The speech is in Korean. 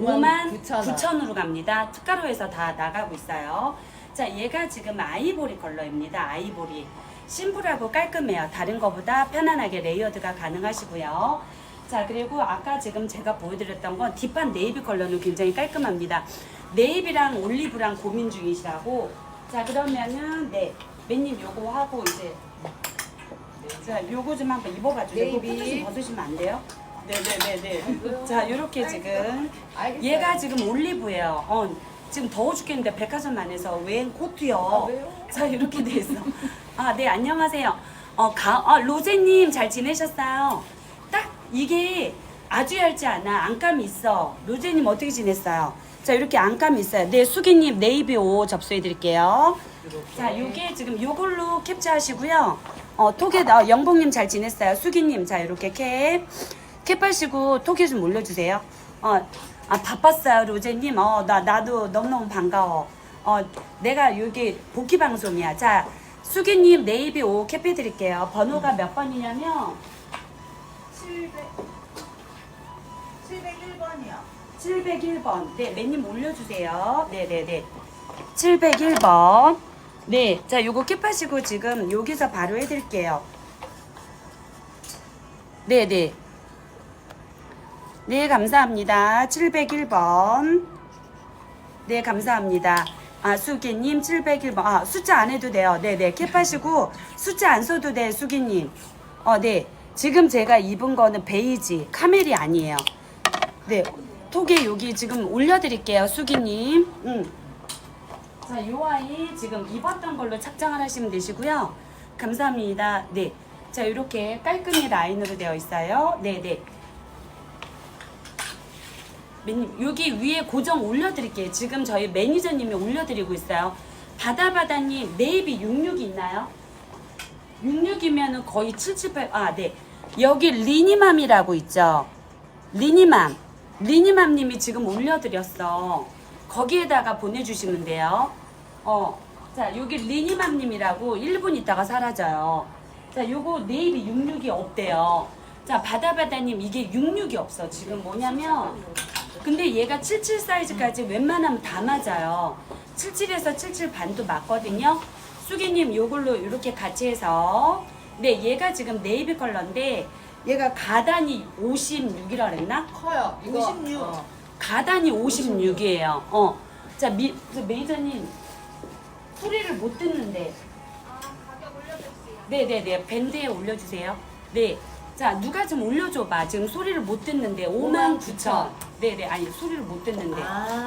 5만 5만 9천 원. 9천 으로 갑니다. 특가로에서 다 나가고 있어요. 자, 얘가 지금 아이보리 컬러입니다. 아이보리. 심플하고 깔끔해요. 다른 거보다 편안하게 레이어드가 가능하시고요. 자, 그리고 아까 지금 제가 보여드렸던 건 딥한 네이비 컬러는 굉장히 깔끔합니다. 네이비랑 올리브랑 고민 중이시라고. 자, 그러면은, 네. 맨님 요거 하고 이제. 자, 요거 좀 한번 입어봐 주세요. 그 네이비. 코트 좀 벗으시면 안 돼요? 네네네네. 자, 요렇게 지금. 얘가 지금 올리브예요. 어, 지금 더워 죽겠는데 백화점 안에서 웬 코트요? 아? 자 이렇게 돼 있어. 아, 네 안녕하세요. 어, 가, 아, 로제님 잘 지내셨어요? 딱 이게 아주 얇지 않아. 안감이 있어. 로제님 어떻게 지냈어요? 자 이렇게 안감이 있어요. 네 수기님 네이비 옷 접수해 드릴게요. 자 요게 지금 요걸로 캡처하시고요. 어 톡에 나 영봉님 잘 지냈어요. 수기님 자 이렇게 캡 캡하시고 톡에 좀 올려주세요. 어, 아 바빴어요 로제님. 어 나 나도 너무 너무 반가워. 어 내가 여기 복귀 방송이야. 자 수기님 네이비 옷 캡해 드릴게요. 번호가 몇 번이냐면 700 701번이요. 701번. 네, 맨님 올려주세요. 네네네. 701번. 네, 자, 요거 캡하시고 지금 여기서 바로 해드릴게요. 네네. 네, 감사합니다. 701번. 네, 감사합니다. 아, 수기님 701번. 아, 숫자 안 해도 돼요. 네네. 캡하시고 숫자 안 써도 돼, 수기님. 어, 네. 지금 제가 입은 거는 베이지, 카멜이 아니에요. 네, 톡에 여기 지금 올려드릴게요, 수기님. 응. 자, 요 아이 지금 입었던 걸로 착장을 하시면 되시고요. 감사합니다. 네. 자, 이렇게 깔끔히 라인으로 되어 있어요. 네, 네. 여기 위에 고정 올려드릴게요. 지금 저희 매니저님이 올려드리고 있어요. 바다바다님, 네이비 66이 있나요? 66이면은 거의 77, 아, 네. 여기 리니맘이라고 있죠? 리니맘. 리니맘님이 지금 올려드렸어. 거기에다가 보내주시면 돼요. 어. 자, 여기 리니맘님이라고 1분 있다가 사라져요. 자, 요거 네이비 66이 없대요. 자, 바다바다님 이게 66이 없어. 지금 뭐냐면, 근데 얘가 77 사이즈까지 웬만하면 다 맞아요. 77에서 77 반도 맞거든요. 수기님 요걸로 이렇게 같이 해서 네 얘가 지금 네이비 컬러인데 얘가 가단이 56이라 그랬나? 커요. 이거 56. 어. 가단이 56이에요. 어. 자, 미, 저 메이저님 소리를 못 듣는데. 네네네 밴드에 올려주세요. 네. 자 누가 좀 올려줘봐. 지금 소리를 못 듣는데 5만 9천. 네네 아니 소리를 못 듣는데. 아.